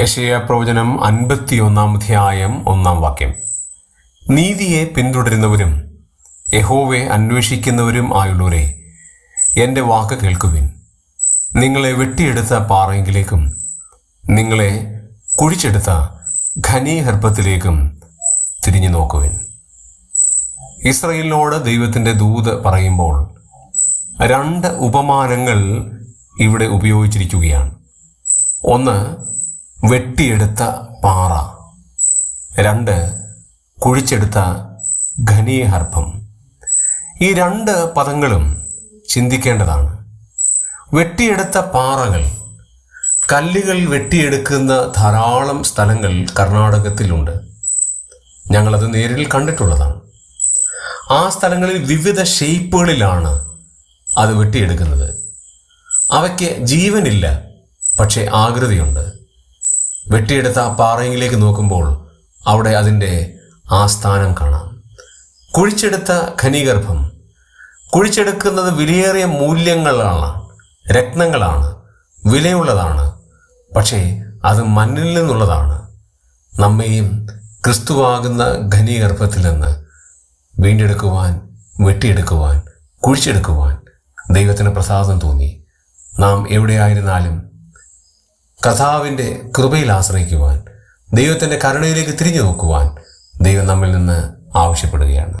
യശയ പ്രവചനം അൻപത്തിയൊന്നാം അധ്യായം ഒന്നാം വാക്യം. നീതിയെ പിന്തുടരുന്നവരും യഹോവെ അന്വേഷിക്കുന്നവരും ആയുള്ളവരെ എന്റെ വാക്ക് കേൾക്കുവിൻ. നിങ്ങളെ വെട്ടിയെടുത്ത പാറയെങ്കിലേക്കും നിങ്ങളെ കുഴിച്ചെടുത്ത ഖനീഹർപ്പത്തിലേക്കും തിരിഞ്ഞു നോക്കുവിൻ. ഇസ്രയേലിനോട് ദൈവത്തിന്റെ ദൂത് പറയുമ്പോൾ രണ്ട് ഉപമാനങ്ങൾ ഇവിടെ ഉപയോഗിച്ചിരിക്കുകയാണ്. ഒന്ന് വെട്ടിയെടുത്ത പാറ. രണ്ട് കുഴിച്ചെടുത്ത ഖനീഹർപ്പം ഈ രണ്ട് പദങ്ങളും ചിന്തിക്കേണ്ടതാണ്. വെട്ടിയെടുത്ത പാറകൾ കല്ലുകൾ വെട്ടിയെടുക്കുന്ന ധാരാളം സ്ഥലങ്ങൾ കർണാടകത്തിലുണ്ട്. ഞങ്ങളത് നേരിൽ കണ്ടിട്ടുള്ളതാണ്. ആ സ്ഥലങ്ങളിൽ വിവിധ ഷേപ്പുകളിലാണ് അത് വെട്ടിയെടുക്കുന്നത്. അവയ്ക്ക് ജീവനില്ല പക്ഷേ ആകൃതിയുണ്ട്. വെട്ടിയെടുത്ത ആ പാറയിലേക്ക് നോക്കുമ്പോൾ അവിടെ അതിന്റെ ആസ്ഥാനം കാണാം. കുഴിച്ചെടുത്ത ഖനിഗർഭം. കുഴിച്ചെടുക്കുന്നത് വിലയേറിയ മൂല്യങ്ങളാണ് രത്നങ്ങളാണ് വിലയുള്ളതാണ്. പക്ഷേ അത് മണ്ണിൽ നിന്നുള്ളതാണ്. നമ്മെയും ക്രിസ്തുവാകുന്ന ഖനീഗർഭത്തിൽ നിന്ന് വീണ്ടെടുക്കുവാൻ വെട്ടിയെടുക്കുവാൻ കുഴിച്ചെടുക്കുവാൻ ദൈവത്തിന് പ്രസാദം തോന്നി. നാം എവിടെയായിരുന്നാലും കഥാവിന്റെ കൃപയിൽ ആശ്രയിക്കുവാൻ ദൈവത്തിന്റെ കരുണയിലേക്ക് തിരിഞ്ഞു നോക്കുവാൻ ദൈവം നമ്മിൽ നിന്ന് ആവശ്യപ്പെടുകയാണ്.